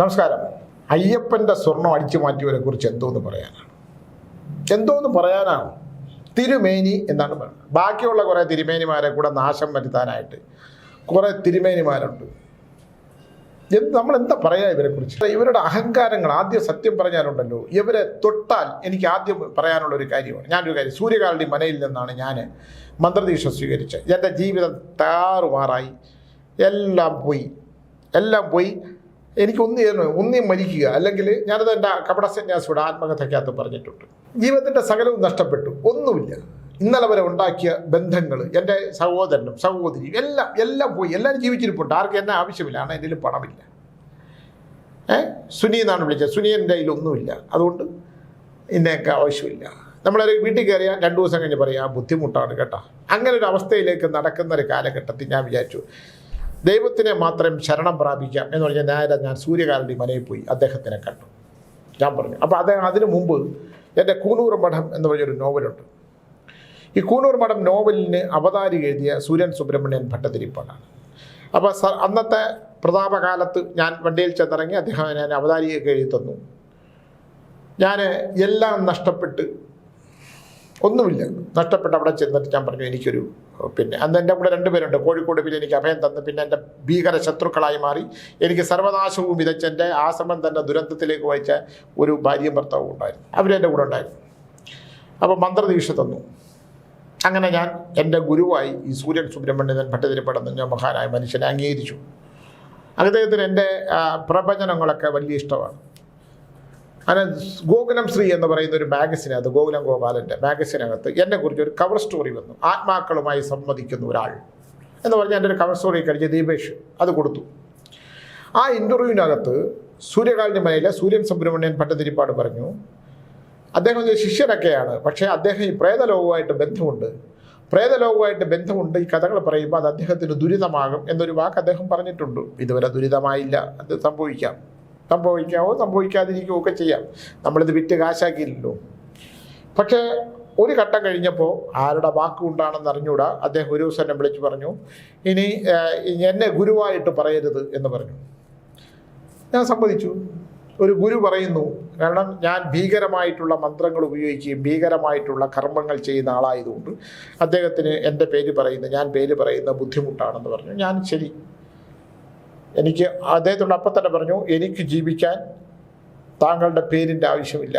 നമസ്കാരം. അയ്യപ്പന്റെ സ്വർണം അടിച്ചു മാറ്റിയവരെ കുറിച്ച് എന്തോന്ന് പറയാനാണ്? എന്തോന്ന് പറയാനാണ്? തിരുമേനി എന്നാണ് പറയുന്നത്. ബാക്കിയുള്ള കുറേ തിരുമേനിമാരെ കൂടെ നാശം വരുത്താനായിട്ട് കുറേ തിരുമേനിമാരുണ്ട്. എന്ത് നമ്മൾ എന്താ പറയാ ഇവരെ കുറിച്ച്? ഇവരുടെ അഹങ്കാരങ്ങൾ ആദ്യം സത്യം പറഞ്ഞാലുണ്ടല്ലോ. ഇവരെ തൊട്ടാൽ എനിക്ക് ആദ്യം പറയാനുള്ള ഒരു കാര്യമാണ്. ഞാനൊരു കാര്യം സൂര്യകാലടി മനയിൽ നിന്നാണ് ഞാൻ മന്ത്രദീക്ഷ സ്വീകരിച്ചത്. എന്റെ ജീവിതം താറുമാറായി എല്ലാം പോയി. എല്ലാം പോയി. എനിക്ക് ഒന്നി ഒന്നേ മരിക്കുക. അല്ലെങ്കിൽ ഞാനത് എന്റെ കപടസന്യാസിയുടെ ആത്മകഥയ്ക്കകത്ത് പറഞ്ഞിട്ടുണ്ട്. ജീവിതത്തിന്റെ സകലവും നഷ്ടപ്പെട്ടു. ഒന്നുമില്ല. ഇന്നലെ വരെ ഉണ്ടാക്കിയ ബന്ധങ്ങൾ എന്റെ സഹോദരനും സഹോദരിയും എല്ലാം എല്ലാം പോയി. എല്ലാവരും ജീവിച്ചിരിപ്പുണ്ട്. ആർക്കും എന്നെ ആവശ്യമില്ല. ആണ് എന്റെ പണമില്ല. ഏ? സുനി എന്നാണ് വിളിച്ചത്. സുനി എന്റെ കയ്യിൽ ഒന്നുമില്ല. അതുകൊണ്ട് ഇന്നേക്ക് ആവശ്യമില്ല. നമ്മളൊരു വീട്ടിൽ കയറിയാൽ രണ്ട് ദിവസം കഴിഞ്ഞ് പറയാം ബുദ്ധിമുട്ടാണ് കേട്ടോ. അങ്ങനെ ഒരു അവസ്ഥയിലേക്ക് നടക്കുന്ന ഒരു കാലഘട്ടത്തിൽ ഞാൻ വിചാരിച്ചു. ദൈവത്തിനെ മാത്രം ശരണം പ്രാപിക്കാം എന്ന് പറഞ്ഞാൽ നേരെ ഞാൻ സൂര്യകാലടി മനയിൽ പോയി. അദ്ദേഹത്തിനെ കണ്ടു. ഞാൻ പറഞ്ഞു. അപ്പോൾ അദ്ദേഹം അതിനു മുമ്പ് എന്റെ കൂനൂർ മഠം എന്ന് പറഞ്ഞൊരു നോവലുണ്ട്. ഈ കൂനൂർ മഠം നോവലിന് അവതാരി എഴുതിയ സൂര്യൻ സുബ്രഹ്മണ്യൻ ഭട്ടതിരിപ്പാടാണ്. അപ്പോൾ സ അന്നത്തെ പ്രതാപകാലത്ത് ഞാൻ വണ്ടിയിൽ ചെന്നിറങ്ങി അദ്ദേഹം ഞാൻ അവതാരിയൊക്കെ എഴുതി തന്നു. ഞാൻ എല്ലാം നഷ്ടപ്പെട്ട് ഒന്നുമില്ല. നഷ്ടപ്പെട്ട് അവിടെ ചെന്നിട്ട് ഞാൻ പറഞ്ഞു എനിക്കൊരു പിന്നെ അന്ന് എന്റെ കൂടെ രണ്ടുപേരുണ്ട് കോഴിക്കോട് പിന്നെ എനിക്ക് അഭയം തന്ന്. പിന്നെ എന്റെ ഭീകര ശത്രുക്കളായി മാറി. എനിക്ക് സർവനാശവും വിതച്ചെന്റെ ആശ്രമം തന്നെ ദുരന്തത്തിലേക്ക് വഹിച്ച ഒരു ഭാര്യയും ഭർത്താവും ഉണ്ടായിരുന്നു. അവരെന്റെ കൂടെ ഉണ്ടായിരുന്നു. അപ്പോൾ മന്ത്രദീക്ഷ തന്നു. അങ്ങനെ ഞാൻ എന്റെ ഗുരുവായി ഈ സൂര്യൻ സുബ്രഹ്മണ്യൻ ഭട്ടതിരിപ്പടന്ന് ഞാൻ മഹാനായ മനുഷ്യനെ അംഗീകരിച്ചു. അദ്ദേഹത്തിന് എന്റെ പ്രവചനങ്ങളൊക്കെ വലിയ ഇഷ്ടമാണ്. അങ്ങനെ ഗോകുലം ശ്രീ എന്ന് പറയുന്ന ഒരു മാഗസിൻ മാഗസിനകത്ത് ഗോകുലം ഗോപാലന്റെ മാഗസിനകത്ത് എന്നെ കുറിച്ച് ഒരു കവർ സ്റ്റോറി വന്നു. ആത്മാക്കളുമായി സംവദിക്കുന്ന ഒരാൾ എന്ന് പറഞ്ഞാൽ എന്റെ ഒരു കവർ സ്റ്റോറി കഴിഞ്ഞ് ദീപേഷ് അത് കൊടുത്തു. ആ ഇന്റർവ്യൂവിനകത്ത് സൂര്യകാലിന്റെ മലയിലെ സൂര്യൻ സുബ്രഹ്മണ്യൻ പട്ടതിരിപ്പാട് പറഞ്ഞു അദ്ദേഹം ശിഷ്യനൊക്കെയാണ് പക്ഷേ അദ്ദേഹം ഈ പ്രേതലോകവുമായിട്ട് ബന്ധമുണ്ട്. പ്രേതലോകവുമായിട്ട് ബന്ധമുണ്ട് ഈ കഥകൾ പറയുമ്പോൾ അത് അദ്ദേഹത്തിന് ദുരിതമാകും എന്നൊരു വാക്ക് അദ്ദേഹം പറഞ്ഞിട്ടുണ്ട്. ഇതുവരെ ദുരിതമായില്ല അത് സംഭവിക്കാം. സംഭവിക്കാമോ സംഭവിക്കാതിരിക്കുകയോ ഒക്കെ ചെയ്യാം. നമ്മളിത് വിറ്റ് കാശാക്കിയില്ലല്ലോ. പക്ഷേ ഒരു ഘട്ടം കഴിഞ്ഞപ്പോൾ ആരുടെ വാക്കുകൊണ്ടാണെന്ന് അറിഞ്ഞുകൂടാ അദ്ദേഹം ഒരു ദിവസം എന്നെ വിളിച്ചു പറഞ്ഞു ഇനി എന്നെ ഗുരുവായിട്ട് പറയരുത് എന്ന് പറഞ്ഞു. ഞാൻ സമ്മതിച്ചു. ഒരു ഗുരു പറയുന്നു കാരണം ഞാൻ ഭീകരമായിട്ടുള്ള മന്ത്രങ്ങൾ ഉപയോഗിക്കുകയും ഭീകരമായിട്ടുള്ള കർമ്മങ്ങൾ ചെയ്യുന്ന ആളായതുകൊണ്ട് അദ്ദേഹത്തിന് എന്റെ പേര് പറയുന്ന ഞാൻ പേര് പറയുന്ന ബുദ്ധിമുട്ടാണെന്ന് പറഞ്ഞു. ഞാൻ ശരി എനിക്ക് അദ്ദേഹത്തോട് അപ്പം തന്നെ പറഞ്ഞു എനിക്ക് ജീവിക്കാൻ താങ്കളുടെ പേരിന്റെ ആവശ്യമില്ല.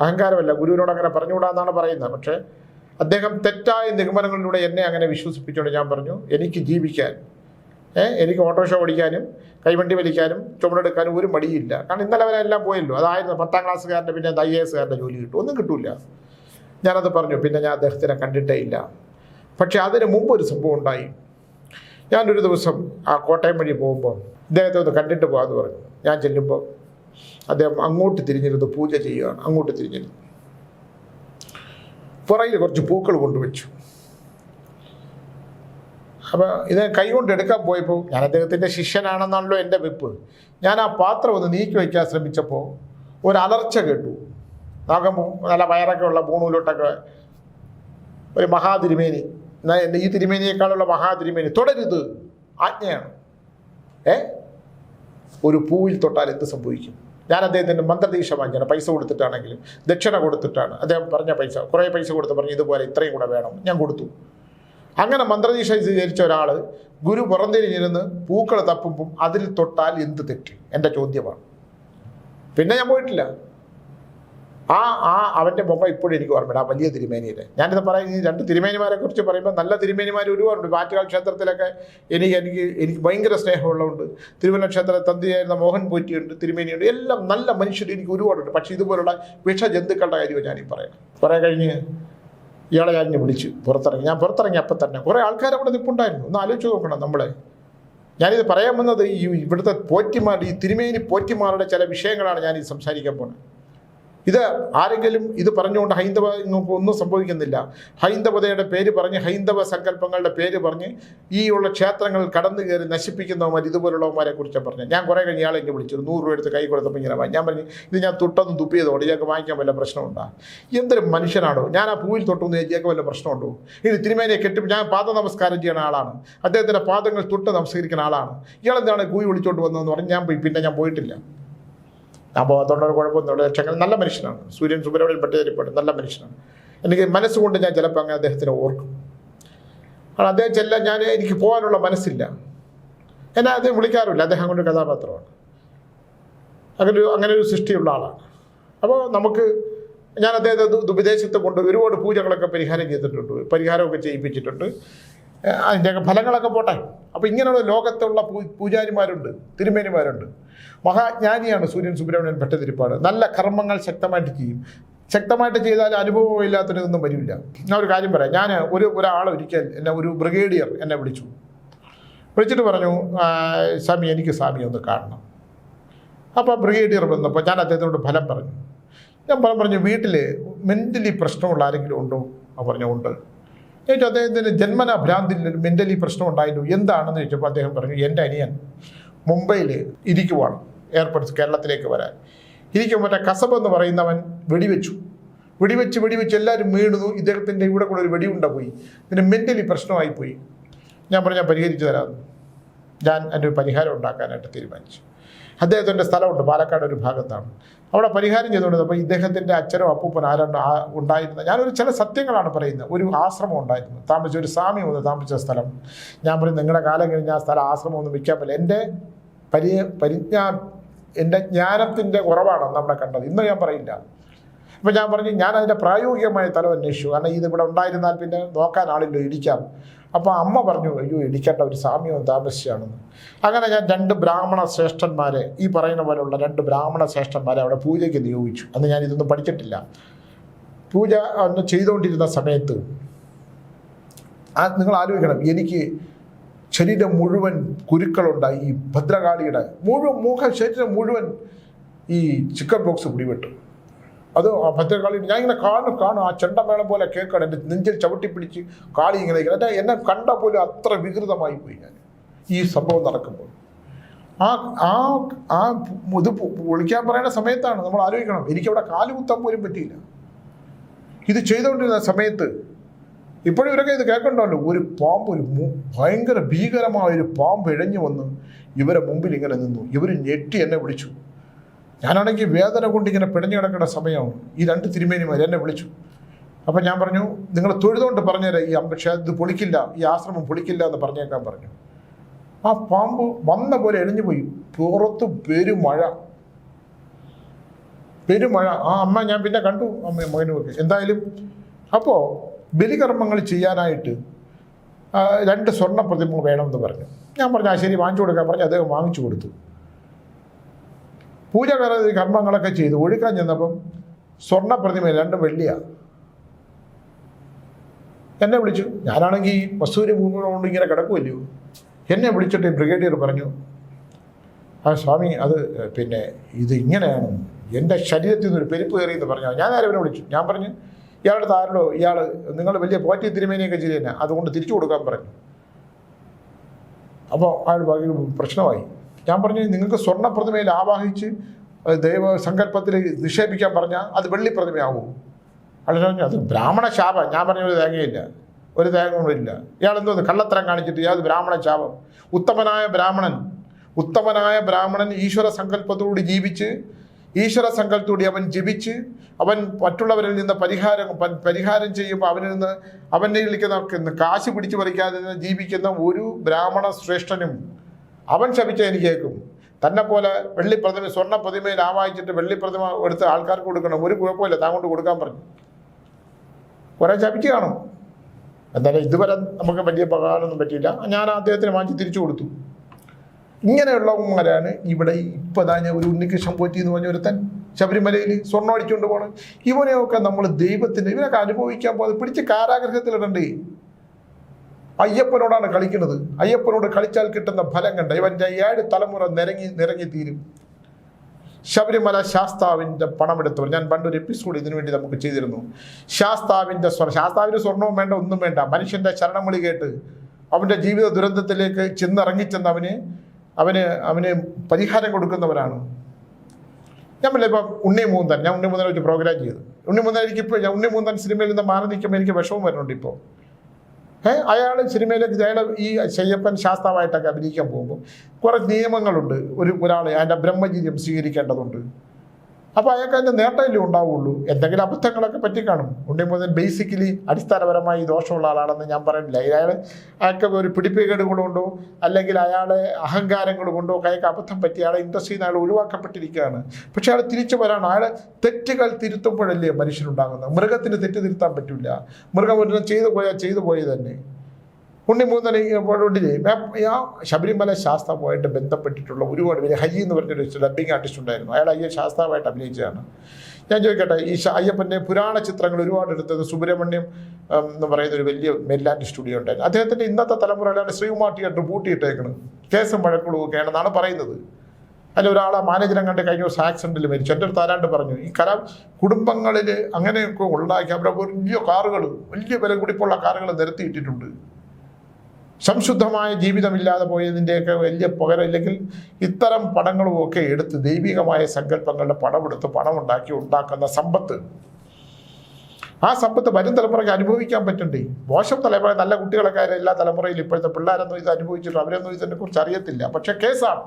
അഹങ്കാരമല്ല ഗുരുവിനോട് അങ്ങനെ പറഞ്ഞുകൂടാന്നാണ് പറയുന്നത്. പക്ഷേ അദ്ദേഹം തെറ്റായ നിഗമനങ്ങളിലൂടെ എന്നെ അങ്ങനെ വിശ്വസിപ്പിച്ചുകൊണ്ട് ഞാൻ പറഞ്ഞു എനിക്ക് ജീവിക്കാൻ എനിക്ക് ഓട്ടോറിക്ഷ ഓടിക്കാനും കൈവണ്ടി വലിക്കാനും ചുമടെടുക്കാനും ഒരു മടിയില്ല. കാരണം ഇന്നലെ വരെ എല്ലാം പോയല്ലോ. അതായിരുന്നു പത്താം ക്ലാസ്സുകാരന്റെ പിന്നെ ഐ എ എസ്സുകാരന്റെ ജോലി കിട്ടും. ഒന്നും കിട്ടൂല ഞാനത് പറഞ്ഞു പിന്നെ ഞാൻ അദ്ദേഹത്തിനെ കണ്ടിട്ടേ ഇല്ല. പക്ഷേ അതിന് മുമ്പ് ഒരു സംഭവം ഉണ്ടായി. ഞാനൊരു ദിവസം ആ കോട്ടയം വഴി പോകുമ്പോൾ ഇദ്ദേഹത്തെ ഒന്ന് കണ്ടിട്ട് പോകാമെന്ന് പറഞ്ഞു. ഞാൻ ചെല്ലുമ്പോൾ അദ്ദേഹം അങ്ങോട്ട് തിരിഞ്ഞിരുന്നു പൂജ ചെയ്യുകയാണ് അങ്ങോട്ട് തിരിഞ്ഞിരുന്നു. പുറയിൽ കുറച്ച് പൂക്കൾ കൊണ്ടുവച്ചു. അപ്പോൾ ഇത് കൈ കൊണ്ട് എടുക്കാൻ പോയപ്പോൾ ഞാൻ അദ്ദേഹത്തിന്റെ ശിഷ്യനാണെന്നാണല്ലോ എന്റെ വെപ്പ്. ഞാൻ ആ പാത്രം ഒന്ന് നീക്കി വയ്ക്കാൻ ശ്രമിച്ചപ്പോൾ ഒരു അലർച്ച കേട്ടു. നോക്കുമ്പോൾ നല്ല വയറൊക്കെ ഉള്ള പൂണൂലോട്ടൊക്കെ ഒരു മഹാതിരുമേനി ഈ തിരുമേനിയേക്കാളുള്ള മഹാതിരുമേനി. തുടരുത്. ആജ്ഞയാണ്. ഏ? ഒരു പൂവിൽ തൊട്ടാൽ എന്ത് സംഭവിക്കും? ഞാൻ അദ്ദേഹത്തിന്റെ മന്ത്രദീക്ഷ വാങ്ങിയാണ് പൈസ കൊടുത്തിട്ടാണെങ്കിലും ദക്ഷിണ കൊടുത്തിട്ടാണ്. അദ്ദേഹം പറഞ്ഞ പൈസ കുറേ പൈസ കൊടുത്ത് പറഞ്ഞു ഇതുപോലെ ഇത്രയും കൂടെ വേണം. ഞാൻ കൊടുത്തു. അങ്ങനെ മന്ത്രദീക്ഷ സ്വീകരിച്ച ഒരാൾ ഗുരു പുറന്തിരിഞ്ഞിരുന്ന് പൂക്കൾ തപ്പുമ്പം അതിൽ തൊട്ടാൽ എന്ത് തെറ്റ്? എന്റെ ചോദ്യമാണ്. പിന്നെ ഞാൻ പോയിട്ടില്ല. ആ ആ അവന്റെ മുഖം ഇപ്പോഴും എനിക്ക് ഓർമ്മയില്ല ആ വലിയ തിരുമേനിയുടെ. ഞാനിത് പറയുന്നത് രണ്ട് തിരുമേനിമാരെ കുറിച്ച് പറയുമ്പോൾ നല്ല തിരുമേനിമാർ ഒരുപാടുണ്ട്. പാറ്റുകാൽ ക്ഷേത്രത്തിലൊക്കെ എനിക്ക് എനിക്ക് എനിക്ക് ഭയങ്കര സ്നേഹമുള്ളതുകൊണ്ട് തിരുവല്ല ക്ഷേത്ര തന്ത്രിയായിരുന്ന മോഹൻ പോറ്റിയുണ്ട് തിരുമേനിയുണ്ട്. എല്ലാം നല്ല മനുഷ്യർ എനിക്ക് ഒരുപാടുണ്ട്. പക്ഷേ ഇതുപോലുള്ള വിഷജന്തുക്കളുടെ കാര്യമാണ് ഞാനീ പറയുന്നത്. കുറേ കഴിഞ്ഞ് ഇയാളെ ഞാൻ വിളിച്ചു. പുറത്തിറങ്ങി. ഞാൻ പുറത്തിറങ്ങി അപ്പം തന്നെ. കുറേ ആൾക്കാർ അവിടെ നിൽപ്പുണ്ടായിരുന്നു ഒന്ന് ആലോചിച്ച് നോക്കണം നമ്മളെ. ഞാനിത് പറയാൻ വന്നത് ഈ ഇവിടുത്തെ പോറ്റിമാർ ഈ തിരുമേനി പോറ്റിമാരുടെ ചില വിഷയങ്ങളാണ് ഞാനിത് സംസാരിക്കാൻ പോകുന്നത് ഇത് ആരെങ്കിലും ഇത് പറഞ്ഞുകൊണ്ട് ഹൈന്ദവ ഒന്നും സംഭവിക്കുന്നില്ല. ഹൈന്ദവതയുടെ പേര് പറഞ്ഞ് ഹൈന്ദവ സങ്കല്പങ്ങളുടെ പേര് പറഞ്ഞ് ഈ ഉള്ള ക്ഷേത്രങ്ങൾ കടന്നു കയറി നശിപ്പിക്കുന്നവന്മാർ ഇതുപോലുള്ളവന്മാരെ കുറിച്ച് പറഞ്ഞു ഞാൻ കുറേ കഴിഞ്ഞ് ഇയാളെ എന്നെ വിളിച്ചു. നൂറ് രൂപ എടുത്ത് കൈ കൊടുത്തപ്പോൾ ഇങ്ങനെ. ഞാൻ പറഞ്ഞു ഇത് ഞാൻ തൊട്ടൊന്ന് തുപ്പിയതോടെ ഇയാൾക്ക് വാങ്ങിക്കാൻ വല്ല പ്രശ്നമുണ്ടോ? എന്തൊരു മനുഷ്യനാണോ ഞാൻ ആ പൂവിൽ തൊട്ടൊന്ന് ഇയാൾക്ക് വല്ല പ്രശ്നമുണ്ടോ? ഇത് തിരുമേനിയെ കെട്ടി ഞാൻ പാദ നമസ്കാരം ചെയ്യുന്ന ആളാണ്. അദ്ദേഹത്തിന്റെ പാദങ്ങൾ തൊട്ട് നമസ്കരിക്കുന്ന ആളാണ്. ഇയാളെന്താണ് കൂയി വിളിച്ചോണ്ട് വന്നതെന്ന് പറഞ്ഞ് ഞാൻ പോയി. പിന്നെ ഞാൻ പോയിട്ടില്ല. ഞാൻ അതുകൊണ്ട് ഒരു കുഴപ്പമൊന്നുമില്ല ലക്ഷങ്ങൾ നല്ല മനുഷ്യനാണ്. സൂര്യൻ സുബ്രഹ്മണ്യൻ പട്ടേരിപ്പാട് നല്ല മനുഷ്യനാണ്. എനിക്ക് മനസ്സുകൊണ്ട് ഞാൻ ചിലപ്പോൾ അങ്ങനെ അദ്ദേഹത്തിനെ ഓർക്കും. കാരണം അദ്ദേഹം ചെല്ലാൻ ഞാൻ എനിക്ക് പോകാനുള്ള മനസ്സില്ല. എന്നെ അദ്ദേഹം വിളിക്കാറില്ല അദ്ദേഹം കൊണ്ട് കഥാപാത്രമാണ്. അങ്ങനെ ഒരു അങ്ങനെ ഒരു സൃഷ്ടിയുള്ള ആളാണ്. അപ്പോൾ നമുക്ക് ഞാൻ അദ്ദേഹത്തെ വിദേശത്ത് കൊണ്ട് ഒരുപാട് പൂജകളൊക്കെ പരിഹാരം ചെയ്തിട്ടുണ്ട്. പരിഹാരമൊക്കെ ചെയ്യിപ്പിച്ചിട്ടുണ്ട്. അതിന്റെയൊക്കെ ഫലങ്ങളൊക്കെ പോട്ടെ. അപ്പോൾ ഇങ്ങനെയുള്ള ലോകത്തുള്ള പൂ പൂജാരിമാരുണ്ട് തിരുമേനിമാരുണ്ട്. മഹാജ്ഞാനിയാണ് സൂര്യൻ സുബ്രഹ്മണ്യൻ ഭട്ടതിരിപ്പാട്. നല്ല കർമ്മങ്ങൾ ശക്തമായിട്ട് ചെയ്യും. ശക്തമായിട്ട് ചെയ്താൽ അനുഭവമില്ലാത്തതൊന്നും വരില്ല. ഞാൻ ഒരു കാര്യം പറയാം. ഞാൻ ഒരു ഒരാൾ ഒരിക്കൽ എന്നെ ഒരു ബ്രിഗേഡിയർ എന്നെ വിളിച്ചു. വിളിച്ചിട്ട് പറഞ്ഞു "ആ, സ്വാമി എനിക്ക് സ്വാമി ഒന്ന് കാണണം. അപ്പോൾ ബ്രിഗേഡിയർ വന്നപ്പോൾ ഞാൻ അദ്ദേഹത്തിനോട് ഫലം പറഞ്ഞു. ഞാൻ ഫലം പറഞ്ഞു വീട്ടിൽ മെന്റലി പ്രശ്നമുള്ള ആരെങ്കിലും ഉണ്ടോ? ആ പറഞ്ഞു ഉണ്ട്. ചോദിച്ചു അദ്ദേഹത്തിന് ജന്മന ഭ്രാന്തിൽ മെന്റലി പ്രശ്നം ഉണ്ടായിരുന്നു. എന്താണെന്ന് ചോദിച്ചപ്പോൾ അദ്ദേഹം പറഞ്ഞു എന്റെ അനിയൻ മുംബൈയിൽ ഇരിക്കുവാണ് എയർപോർട്ട് കേരളത്തിലേക്ക് വരാൻ. ഇരിക്കും മറ്റേ കസബ് എന്ന് പറയുന്നവൻ വെടിവെച്ചു. വെടിവെച്ച് വെടിവെച്ച് എല്ലാവരും വീണുന്നു. ഇദ്ദേഹത്തിന്റെ ഇവിടെ കൂടെ ഒരു വെടിയുണ്ട പോയി. ഇതിന് മെന്റലി പ്രശ്നമായി പോയി ഞാൻ പറഞ്ഞു ഞാൻ പരിഹരിച്ചു തരാമെന്ന് ഞാൻ എന്റെ ഒരു പരിഹാരം ഉണ്ടാക്കാനായിട്ട് തീരുമാനിച്ചു. അദ്ദേഹത്തിന്റെ സ്ഥലമുണ്ട് പാലക്കാട് ഒരു ഭാഗത്താണ്. അവിടെ പരിഹാരം ചെയ്തുകൊണ്ടിരുന്നപ്പോൾ ഇദ്ദേഹത്തിന്റെ അച്ഛനും അപ്പൂപ്പനും ആരാണ്ട് ആ ഉണ്ടായിരുന്ന ഞാനൊരു ചില സത്യങ്ങളാണ് പറയുന്നത്. ഒരു ആശ്രമം ഉണ്ടായിരുന്നു താമസിച്ച ഒരു സ്വാമി വന്ന് താമസിച്ച സ്ഥലം. ഞാൻ പറയും നിങ്ങളുടെ കാലം കഴിഞ്ഞ് ആ സ്ഥലം ആശ്രമം ഒന്നും വിൽക്കാൻ പറ്റില്ല. എന്റെ പരി പരിജ്ഞാ എന്റെ ജ്ഞാനത്തിന്റെ കുറവാണ് നമ്മുടെ കണ്ടത്. ഇന്ന് ഞാൻ പറയില്ല. അപ്പോൾ ഞാൻ പറഞ്ഞു ഞാൻ അതിന്റെ പ്രായോഗികമായ തലം അന്വേഷിച്ചു. കാരണം ഇത് ഇവിടെ ഉണ്ടായിരുന്നാൽ പിന്നെ നോക്കാൻ ആളില്ല ഇടിക്കാം. അപ്പോൾ അമ്മ പറഞ്ഞു അയ്യോ ഇടിക്കേണ്ട ഒരു സാമ്യവും താമസിച്ചാണെന്ന്. അങ്ങനെ ഞാൻ രണ്ട് ബ്രാഹ്മണ ശ്രേഷ്ഠന്മാരെ ഈ പറയുന്ന പോലെയുള്ള രണ്ട് ബ്രാഹ്മണ ശ്രേഷ്ഠന്മാരെ അവിടെ പൂജയ്ക്ക് നിയോഗിച്ചു. അന്ന് ഞാൻ ഇതൊന്നും പഠിച്ചിട്ടില്ല. പൂജ അന്ന് ചെയ്തുകൊണ്ടിരുന്ന സമയത്ത് നിങ്ങൾ ആലോചിക്കണം എനിക്ക് ശരീരം മുഴുവൻ കുരുക്കളുണ്ടായി ഈ ഭദ്രകാളിയുടെ മുഴുവൻ മുഖ ശരീരം മുഴുവൻ ഈ ചിക്കൻ ബോക്സ് പിടിപെട്ടു. അത് ഭദ്രകാളി ഞാൻ ഇങ്ങനെ കാണും കാണും. ആ ചെണ്ടമേളം പോലെ കേൾക്കണം എന്റെ നെഞ്ചിൽ ചവിട്ടി പിടിച്ച് കാളി ഇങ്ങനെ എന്റെ എന്നെ എന്നെ കണ്ട പോലും അത്ര വികൃതമായി പോയി ഞാൻ ഈ സംഭവം നടക്കുമ്പോൾ. ആ ആ ആ ഇത് വിളിക്കാൻ പറയുന്ന സമയത്താണ് നമ്മൾ ആലോചിക്കണം. എനിക്കവിടെ കാൽ കുത്താൻ പോലും പറ്റിയില്ല. ഇത് ചെയ്തുകൊണ്ടിരുന്ന സമയത്ത് ഇപ്പോഴും ഇവരൊക്കെ ഇത് കേൾക്കണ്ടല്ലോ. ഒരു പാമ്പ് ഒരു ഭയങ്കര ഭീകരമായ ഒരു പാമ്പ് ഇഴഞ്ഞു വന്ന് ഇവരെ മുമ്പിൽ ഇങ്ങനെ നിന്നു. ഇവർ ഞെട്ടി എന്നെ വിളിച്ചു. ഞാനാണെങ്കിൽ വേദന കൊണ്ട് ഇങ്ങനെ പിടഞ്ഞു കിടക്കേണ്ട സമയമാണ് ഈ രണ്ട് തിരുമേനിമാർ എന്നെ വിളിച്ചു. അപ്പം ഞാൻ പറഞ്ഞു നിങ്ങൾ തൊഴുതുകൊണ്ട് പറഞ്ഞുതരാം ഈ പക്ഷേ ഇത് പൊളിക്കില്ല ഈ ആശ്രമം പൊളിക്കില്ല എന്ന് പറഞ്ഞേക്കാൻ പറഞ്ഞു. ആ പാമ്പ് വന്ന പോലെ എഴിഞ്ഞു പോയി. പുറത്ത് പെരുമഴ. പെരുമഴ. ആ അമ്മ ഞാൻ പിന്നെ കണ്ടു അമ്മ മകനുമൊക്കെ. എന്തായാലും അപ്പോൾ ബലികർമ്മങ്ങൾ ചെയ്യാനായിട്ട് രണ്ട് സ്വർണ പ്രതിമ വേണമെന്ന് പറഞ്ഞു. ഞാൻ പറഞ്ഞു ആ ശരി വാങ്ങിച്ചു കൊടുക്കാൻ പറഞ്ഞു അദ്ദേഹം വാങ്ങിച്ചു കൊടുത്തു. പൂജ വേറെ കർമ്മങ്ങളൊക്കെ ചെയ്തു. ഒഴുക്കാൻ ചെന്നപ്പം സ്വർണ പ്രതിമ രണ്ടും വെള്ളിയാണ് എന്നെ വിളിച്ചു. ഞാനാണെങ്കിൽ വസൂരി ഭൂമി കൊണ്ട് ഇങ്ങനെ കിടക്കുമല്ലോ എന്നെ വിളിച്ചിട്ട് ബ്രിഗേഡിയർ പറഞ്ഞു ആ സ്വാമി അത് പിന്നെ ഇത് ഇങ്ങനെയാണ്. എന്റെ ശരീരത്തിൽ നിന്നൊരു പെരുപ്പ് കയറി എന്ന് പറഞ്ഞു ഞാൻ നേരെ ഇവനെ വിളിച്ചു. ഞാൻ പറഞ്ഞു ഇയാളുടെ താരലോ ഇയാൾ നിങ്ങൾ വലിയ പോറ്റി തിരുമേനിയൊക്കെ ചെയ്തു തന്നെ അതുകൊണ്ട് തിരിച്ചു കൊടുക്കാൻ പറഞ്ഞു. അപ്പോൾ അയാൾ ഭയങ്കര പ്രശ്നമായി. ഞാൻ പറഞ്ഞു നിങ്ങൾക്ക് സ്വർണ പ്രതിമയിൽ ആവാഹിച്ച് ദൈവ സങ്കല്പത്തിൽ നിക്ഷേപിക്കാൻ പറഞ്ഞാൽ അത് വെള്ളി പ്രതിമയാവും. അയാൾ പറഞ്ഞു അത് ബ്രാഹ്മണ ശാപം. ഞാൻ പറഞ്ഞ ഒരു തേങ്ങയില്ല. ഒരു തേങ്ങ ഇല്ല. ഇയാൾ എന്തോ കള്ളത്തരം കാണിച്ചിട്ട് ഇയാൾ ബ്രാഹ്മണ ശാപം. ഉത്തമനായ ബ്രാഹ്മണൻ ഉത്തമനായ ബ്രാഹ്മണൻ ഈശ്വര സങ്കല്പത്തോട് ജീവിച്ച് ഈശ്വര സങ്കല്പത്തോടെ അവൻ ജപിച്ച് അവൻ മറ്റുള്ളവരിൽ നിന്ന് പരിഹാരം പരിഹാരം ചെയ്യുമ്പോൾ അവനിൽ നിന്ന് അവന്റെ ഇരിക്കുന്ന കാശ് പിടിച്ചു പറിക്കാതെ ജീവിക്കുന്ന ഒരു ബ്രാഹ്മണ ശ്രേഷ്ഠനും അവൻ ശപിച്ച എനിക്ക് കേൾക്കും. തന്നെ പോലെ വെള്ളിപ്രതിമ സ്വർണ പ്രതിമയിൽ ആവാഹിച്ചിട്ട് വെള്ളിപ്രതിമ എടുത്ത് ആൾക്കാർക്ക് കൊടുക്കണം. ഒരു കുഴപ്പമില്ല താൻ കൊണ്ട് കൊടുക്കാൻ പറഞ്ഞു. കുറേ ശപിച്ച് കാണും. എന്തായാലും ഇതുവരെ നമുക്ക് വലിയ പകാനൊന്നും പറ്റിയില്ല. ഞാൻ അദ്ദേഹത്തിന് വാങ്ങിച്ച് തിരിച്ചു കൊടുത്തു. ഇങ്ങനെയുള്ളവന്മാരാണ് ഇവിടെ ഇപ്പം താ ഞാൻ ഒരു ഉണ്ണികൃഷ്ണൻ പോറ്റി എന്ന് പറഞ്ഞ ഒരുത്തൻ ശബരിമലയിൽ സ്വർണം അടിച്ചുകൊണ്ട് പോകണം ഇവനെയൊക്കെ നമ്മൾ ദൈവത്തിന് ഇവനൊക്കെ അനുഭവിക്കാൻ പോകുന്നത് പിടിച്ച് കാരാഗ്രഹത്തിലിടണ്ടേ? അയ്യപ്പനോടാണ് കളിക്കുന്നത്. അയ്യപ്പനോട് കളിച്ചാൽ കിട്ടുന്ന ഫലം കണ്ട ഇവന്റെ ഏഴ് തലമുറ നിരങ്ങി നിരങ്ങി തീരും. ശബരിമല ശാസ്താവിന്റെ പണമെടുത്തവർ ഞാൻ പണ്ടൊരു എപ്പിസോഡ് ഇതിനു വേണ്ടി നമുക്ക് ചെയ്തിരുന്നു. ശാസ്താവിന്റെ സ്വർ ശാസ്താവിന് സ്വർണവും വേണ്ട ഒന്നും വേണ്ട. മനുഷ്യന്റെ ശരണമൊളി കേട്ട് അവന്റെ ജീവിത ദുരന്തത്തിലേക്ക് ചെന്നിറങ്ങിച്ചെന്ന് അവന് അവന് അവന് പരിഹാരം കൊടുക്കുന്നവരാണ്. പറഞ്ഞില്ല ഇപ്പം ഉണ്ണി മൂന്തൻ ഞാൻ ഉണ്ണി മൂന്നൻ വെച്ച് പ്രോഗ്രാം ചെയ്തു. ഉണ്ണി മൂന്നൻ എനിക്ക് ഇപ്പോൾ ഞാൻ ഉണ്ണിമൂന്തൻ സിനിമയിൽ നിന്ന് മാറി നിൽക്കുമ്പോൾ എനിക്ക് വിഷമം വരുന്നുണ്ട് ഇപ്പോൾ അയാൾ സിനിമയിലേക്ക് അയാൾ ഈ ശയ്യപ്പൻ ശാസ്താവായിട്ടൊക്കെ അഭിനയിക്കാൻ പോകുമ്പോൾ കുറേ നിയമങ്ങളുണ്ട്. ഒരു ഒരാൾ അതിന്റെ ബ്രഹ്മചര്യം സ്വീകരിക്കേണ്ടതുണ്ട്. അപ്പോൾ അയാൾക്ക് അതിന്റെ നേട്ടമല്ലേ ഉണ്ടാവുള്ളൂ? എന്തെങ്കിലും അബദ്ധങ്ങളൊക്കെ പറ്റി കാണും മുതൽ ബേസിക്കലി അടിസ്ഥാനപരമായി ദോഷമുള്ള ആളാണെന്ന് ഞാൻ പറയുന്നില്ല അയാൾ അയാൾക്ക് ഒരു പിടിപ്പുകേട് കൊണ്ടോ അല്ലെങ്കിൽ അയാളെ അഹങ്കാരങ്ങൾ കൊണ്ടോ അയാൾക്ക് അബദ്ധം പറ്റി അയാളെ ഇൻഡസ്ട്രിയിൽ നിന്ന് അയാൾ ഒഴിവാക്കപ്പെട്ടിരിക്കുകയാണ്. പക്ഷെ അയാൾ തിരിച്ചു വരാണ്. അയാൾ തെറ്റുകൾ തിരുത്തുമ്പോഴല്ലേ മനുഷ്യനുണ്ടാകുന്നത് മൃഗത്തിന് തെറ്റ് തിരുത്താൻ പറ്റില്ല മൃഗം ഒരു ചെയ്തു പോയാൽ ചെയ്തു പോയി തന്നെ ഉണ്ണിമൂന്നനെ ഉണ്ടില്ലേ ആ ശബരിമല ശാസ്ത്രവുമായിട്ട് ബന്ധപ്പെട്ടിട്ടുള്ള ഒരുപാട് പേര് ഹയ്യ എന്ന് പറഞ്ഞൊരു ഡബിങ് ആർട്ടിസ്റ്റ് ഉണ്ടായിരുന്നു. അയാൾ അയ്യ ശാസ്താവായിട്ട് അഭിനയിച്ചതാണ്. ഞാൻ ചോദിക്കട്ടെ ഈ അയ്യപ്പന്റെ പുരാണ ചിത്രങ്ങൾ ഒരുപാട് എടുത്തത് സുബ്രഹ്മണ്യം എന്ന് പറയുന്ന ഒരു വലിയ മെല്ലാൻഡ് സ്റ്റുഡിയോ ഉണ്ടായിരുന്നു. അദ്ദേഹത്തിന്റെ ഇന്നത്തെ തലമുറയിലാണ് ശ്രീകുമാർ തിയേറ്റർ പൂട്ടിയിട്ടേക്കുന്നത് കേസും വഴക്കുകളും ഒക്കെയാണെന്നാണ് പറയുന്നത്. അല്ല ഒരാളെ മാനേജരം കണ്ട് കഴിഞ്ഞ ദിവസം ആക്സിഡന്റിൽ മരിച്ചു. എന്റെ അടുത്ത് ആരാണ്ട് പറഞ്ഞു ഈ കല കുടുംബങ്ങളിൽ അങ്ങനെയൊക്കെ ഉണ്ടാക്കി അവരുടെ വലിയ കാറുകൾ വലിയ വില കൂടിപ്പുള്ള കാറുകൾ നിരത്തിയിട്ടിട്ടുണ്ട്. സംശുദ്ധമായ ജീവിതമില്ലാതെ പോയതിന്റെയൊക്കെ വലിയ പുകര അല്ലെങ്കിൽ ഇത്തരം പടങ്ങളും ഒക്കെ എടുത്ത് ദൈവികമായ സങ്കല്പങ്ങളുടെ പടമെടുത്ത് പണമുണ്ടാക്കി ഉണ്ടാക്കുന്ന സമ്പത്ത്. ആ സമ്പത്ത് വരും തലമുറയ്ക്ക് അനുഭവിക്കാൻ പറ്റണ്ടേ മോശം തലമുറ നല്ല കുട്ടികളൊക്കെ എല്ലാ തലമുറയിലും ഇപ്പോഴത്തെ പിള്ളേരൊന്നും ഇത് അനുഭവിച്ചിട്ട് അവരൊന്നും ഇതിനെ കുറിച്ച് അറിയത്തില്ല. പക്ഷേ കേസാണ്.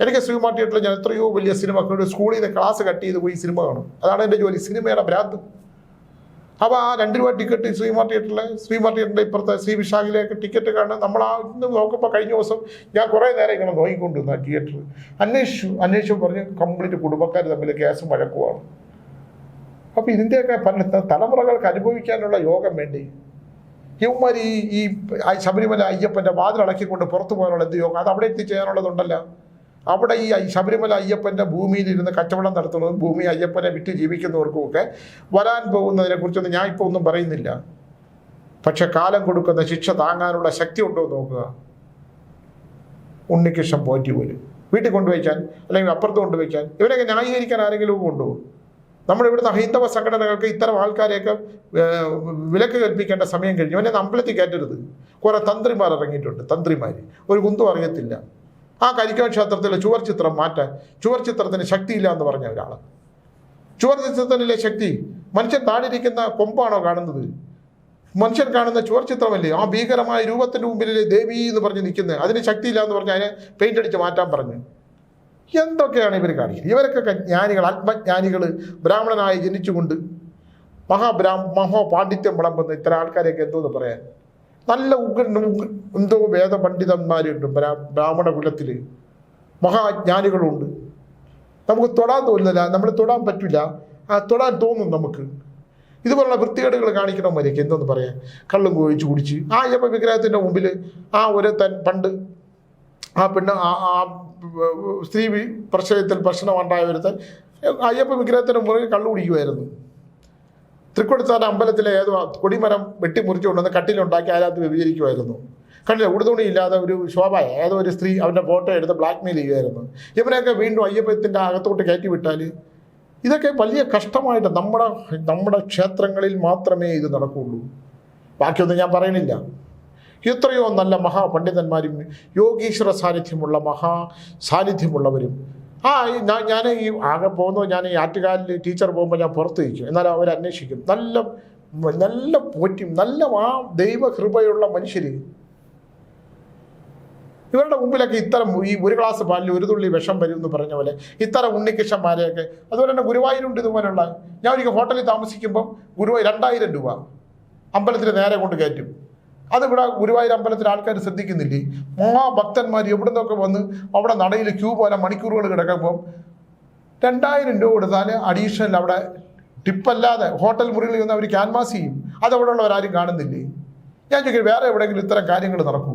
എനിക്ക് സിനിമ തിയേറ്ററിൽ ഞാൻ എത്രയോ വലിയ സിനിമ സ്കൂളിൽ നിന്ന് ക്ലാസ് കട്ട് ചെയ്ത് പോയി സിനിമ കാണും. അതാണ് എന്റെ ജോലി. സിനിമയുടെ ഭ്രാന്ത്. അപ്പോൾ ആ രണ്ട് രൂപ ടിക്കറ്റ് ശ്രീമാർ തിയേറ്ററിലെ ശ്രീമാർ തിയേറ്ററിന്റെ ഇപ്പുറത്തെ ശ്രീ വിശാഖിലേക്ക് ടിക്കറ്റ് കാണാൻ നമ്മൾ ആ ഇന്ന് നോക്കുമ്പോൾ കഴിഞ്ഞ ദിവസം ഞാൻ കുറേ നേരം ഇങ്ങനെ നോക്കിക്കൊണ്ടിരുന്നു ആ തിയേറ്റർ അന്വേഷിച്ചു അന്വേഷിച്ചു പറഞ്ഞ് കംപ്ലീറ്റ് കുടുംബക്കാർ തമ്മിൽ കേസ് വഴക്കുമാണ്. അപ്പോൾ ഇതിന്റെയൊക്കെ പല തലമുറകൾക്ക് അനുഭവിക്കാനുള്ള യോഗം വേണ്ടി. ഇവന്മാർ ഈ ഈ ശബരിമല അയ്യപ്പന്റെ വാതിലടക്കിക്കൊണ്ട് പുറത്തു പോകാനുള്ള എന്ത് യോഗം? അത് അവിടെ എത്തിച്ചേരാനുള്ളതുണ്ടല്ലോ അവിടെ ഈ ശബരിമല അയ്യപ്പന്റെ ഭൂമിയിൽ ഇരുന്ന് കച്ചവടം നടത്തുന്നതും ഭൂമി അയ്യപ്പനെ വിറ്റ് ജീവിക്കുന്നവർക്കുമൊക്കെ വരാൻ പോകുന്നതിനെ കുറിച്ചൊന്നും ഞാൻ ഇപ്പോൾ ഒന്നും പറയുന്നില്ല. പക്ഷെ കാലം കൊടുക്കുന്ന ശിക്ഷ താങ്ങാനുള്ള ശക്തി ഉണ്ടോ എന്ന് നോക്കുക. ഉണ്ണികൃഷ്ണൻ പോറ്റി പോലും. വീട്ടിൽ കൊണ്ടുവയ്ക്കാൻ അല്ലെങ്കിൽ അപ്പുറത്ത് കൊണ്ടുവയ്ക്കാൻ ഇവരെയൊക്കെ ന്യായീകരിക്കാൻ ആരെങ്കിലും കൊണ്ടുപോകും നമ്മൾ ഹൈന്ദവ സംഘടനകൾക്ക് ഇത്തരം ആൾക്കാരെയൊക്കെ വിലക്ക് കൽപ്പിക്കേണ്ട സമയം കഴിഞ്ഞു. അവനെ അമ്പലത്തിൽ കയറ്റരുത്. കുറേ തന്ത്രിമാർ ഇറങ്ങിയിട്ടുണ്ട്. തന്ത്രിമാർ ഒരു കുന്തും അറിയത്തില്ല. ആ കരിക്കവൻ ക്ഷേത്രത്തിലെ ചുവർ ചിത്രം മാറ്റാൻ ചുവർ ചിത്രത്തിന് ശക്തിയില്ല എന്ന് പറഞ്ഞ ഒരാൾ. ചുവർ ചിത്രത്തിലെ ശക്തി മനുഷ്യൻ താഴെയിരിക്കുന്ന കൊമ്പാണോ കാണുന്നത്? മനുഷ്യൻ കാണുന്ന ചുവർ ചിത്രമല്ലേ? ആ ഭീകരമായ രൂപത്തിന്റെ മുമ്പിലെ ദേവി എന്ന് പറഞ്ഞ് നിൽക്കുന്നത്. അതിന് ശക്തിയില്ല എന്ന് പറഞ്ഞ് അതിനെ പെയിന്റ് അടിച്ച് മാറ്റാൻ പറഞ്ഞു. എന്തൊക്കെയാണ് ഇവർ കാണിക്കുന്നത്? ഇവരൊക്കെ ജ്ഞാനികൾ ആത്മജ്ഞാനികൾ ബ്രാഹ്മണനായി ജനിച്ചുകൊണ്ട് മഹാബ്രാ മഹാപാണ്ഡിത്യം വിളമ്പുന്ന ഇത്തരം ആൾക്കാരെയൊക്കെ എന്തോന്ന് പറയാൻ? നല്ല ഉഗ്ര എന്തോ വേദപണ്ഡിതന്മാരുണ്ട് ബ്രാ ബ്രാഹ്മണ കുലത്തിൽ മഹാജ്ഞാനികളുണ്ട്. നമുക്ക് തൊടാൻ തോന്നുന്നില്ല നമ്മൾ തൊടാൻ പറ്റില്ല. ആ തൊടാൻ തോന്നും നമുക്ക്. ഇതുപോലുള്ള വൃത്തികേടുകൾ കാണിക്കണമായിരിക്കും എന്തെന്ന് പറയാൻ? കള്ളും കോഴിച്ച് കുടിച്ച്. ആ അയ്യപ്പ വിഗ്രഹത്തിന്റെ മുമ്പിൽ ആ ഒരു തൻ പണ്ട് ആ പെണ്ണ് ആ ആ സ്ത്രീ പ്രശ്നത്തിൽ പ്രശ്നം ഒരുത്തൻ അയ്യപ്പ വിഗ്രഹത്തിന്റെ മുറിൽ കള്ളു കുടിക്കുമായിരുന്നു തൃക്കൊടുത്താൻ അമ്പലത്തിലെ ഏതോ കൊടിമരം വെട്ടി കൊണ്ടുവന്ന് കട്ടിലുണ്ടാക്കി അതിനകത്ത് വ്യഭിചരിക്കുമായിരുന്നു കണ്ടില്ല ഉടുതുണിയില്ലാതെ ഒരു ശോഭ ഏതോ ഒരു സ്ത്രീ അവന്റെ ഫോട്ടോ എടുത്ത് ബ്ലാക്ക് മെയിൽ ചെയ്യുമായിരുന്നു ഇവരെയൊക്കെ വീണ്ടും അയ്യപ്പത്തിന്റെ അകത്തോട്ട് കയറ്റി വിട്ടാൽ ഇതൊക്കെ വലിയ കഷ്ടമായിട്ട് നമ്മുടെ നമ്മുടെ ക്ഷേത്രങ്ങളിൽ മാത്രമേ ഇത് നടക്കുകയുള്ളൂ. ബാക്കിയൊന്നും ഞാൻ പറയണില്ല എത്രയോ നല്ല മഹാപണ്ഡിതന്മാരും യോഗീശ്വര സാന്നിധ്യമുള്ള മഹാ സാന്നിധ്യമുള്ളവരും ആ ഞാൻ ഈ ആകെ പോകുന്നു ഞാൻ ഈ ആറ്റുകാലിൽ ടീച്ചർ പോകുമ്പോൾ ഞാൻ പുറത്ത് നിൽക്കും. എന്നാൽ അവർ അന്വേഷിക്കും. നല്ല നല്ല പോറ്റും നല്ല ആ ദൈവകൃപയുള്ള മനുഷ്യർ ഇവരുടെ മുമ്പിലൊക്കെ ഇത്തരം ഈ ഒരു ഗ്ലാസ് പാലിൽ ഒരു തുള്ളി വിഷം വരും എന്ന് പറഞ്ഞ പോലെ ഇത്തരം ഉണ്ണികൃഷ്ണന്മാരെയൊക്കെ. അതുപോലെ തന്നെ ഗുരുവായൂരുണ്ട് ഇതുപോലുള്ള. ഞാൻ ഒരിക്കൽ ഹോട്ടലിൽ താമസിക്കുമ്പം ഗുരുവായൂർ രണ്ടായിരം രൂപ. അമ്പലത്തിൽ നേരെ കൊണ്ട് കയറ്റും. അതിവിടെ ഗുരുവായൂർ അമ്പലത്തിൽ ആൾക്കാർ ശ്രദ്ധിക്കുന്നില്ലേ? മഹാഭക്തന്മാർ എവിടെ നിന്നൊക്കെ വന്ന് അവിടെ നടയിൽ ക്യൂ പോലെ മണിക്കൂറുകൾ കിടക്കുമ്പം രണ്ടായിരം രൂപ കൊടുത്താൽ അഡീഷണൽ അവിടെ ടിപ്പല്ലാതെ ഹോട്ടൽ മുറികളിൽ നിന്ന് അവർ ക്യാൻവാസ് ചെയ്യും. അതവിടെ ഉള്ളവരാരും കാണുന്നില്ലേ? ഞാൻ ചോദിക്കും വേറെ എവിടെയെങ്കിലും ഇത്തരം കാര്യങ്ങൾ നടക്കൂ?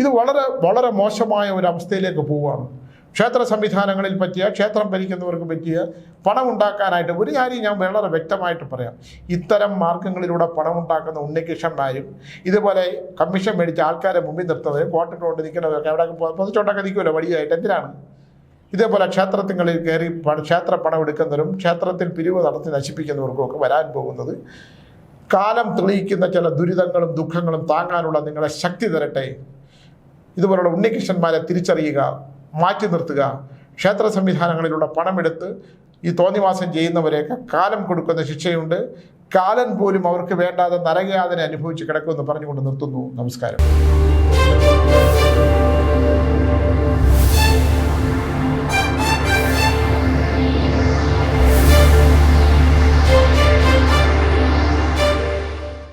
ഇത് വളരെ വളരെ മോശമായ ഒരു അവസ്ഥയിലേക്ക് പോവുകയാണ്. ക്ഷേത്ര സംവിധാനങ്ങളിൽ പറ്റിയ ക്ഷേത്രം ഭരിക്കുന്നവർക്ക് പറ്റിയ പണം ഉണ്ടാക്കാനായിട്ട് ഒരു കാര്യം ഞാൻ വളരെ വ്യക്തമായിട്ട് പറയാം. ഇത്തരം മാർഗങ്ങളിലൂടെ പണം ഉണ്ടാക്കുന്ന ഉണ്ണികൃഷ്ണന്മാരും ഇതുപോലെ കമ്മീഷൻ മേടിച്ച ആൾക്കാരെ മുമ്പിൽ നിർത്തുന്നവരും കോട്ടിട്ടുകൊണ്ട് നിൽക്കുന്നവരൊക്കെ അവിടെ പൊതിച്ചുകൊണ്ടൊക്കെ നിൽക്കുമല്ലോ വഴിയായിട്ട് എന്തിനാണ്? ഇതേപോലെ ക്ഷേത്രത്തിങ്ങളിൽ കയറി ക്ഷേത്ര പണം എടുക്കുന്നവരും ക്ഷേത്രത്തിൽ പിരിവ് നടത്തി നശിപ്പിക്കുന്നവർക്കും ഒക്കെ വരാൻ പോകുന്നത് കാലം തെളിയിക്കുന്ന ചില ദുരിതങ്ങളും ദുഃഖങ്ങളും താങ്ങാനുള്ള നിങ്ങളെ ശക്തി തരട്ടെ. ഇതുപോലുള്ള ഉണ്ണികൃഷ്ണന്മാരെ തിരിച്ചറിയുക. മാറ്റി നിർത്തുക. ക്ഷേത്ര സംവിധാനങ്ങളിലുള്ള പണമെടുത്ത് ഈ തോന്നിവാസം ചെയ്യുന്നവരെയൊക്കെ കാലം കൊടുക്കുന്ന ശിക്ഷയുണ്ട്. കാലൻ പോലും അവർക്ക് വേണ്ടാതെ നരകയാതന അനുഭവിച്ച് കിടക്കുമെന്ന് പറഞ്ഞുകൊണ്ട് നിർത്തുന്നു. നമസ്കാരം.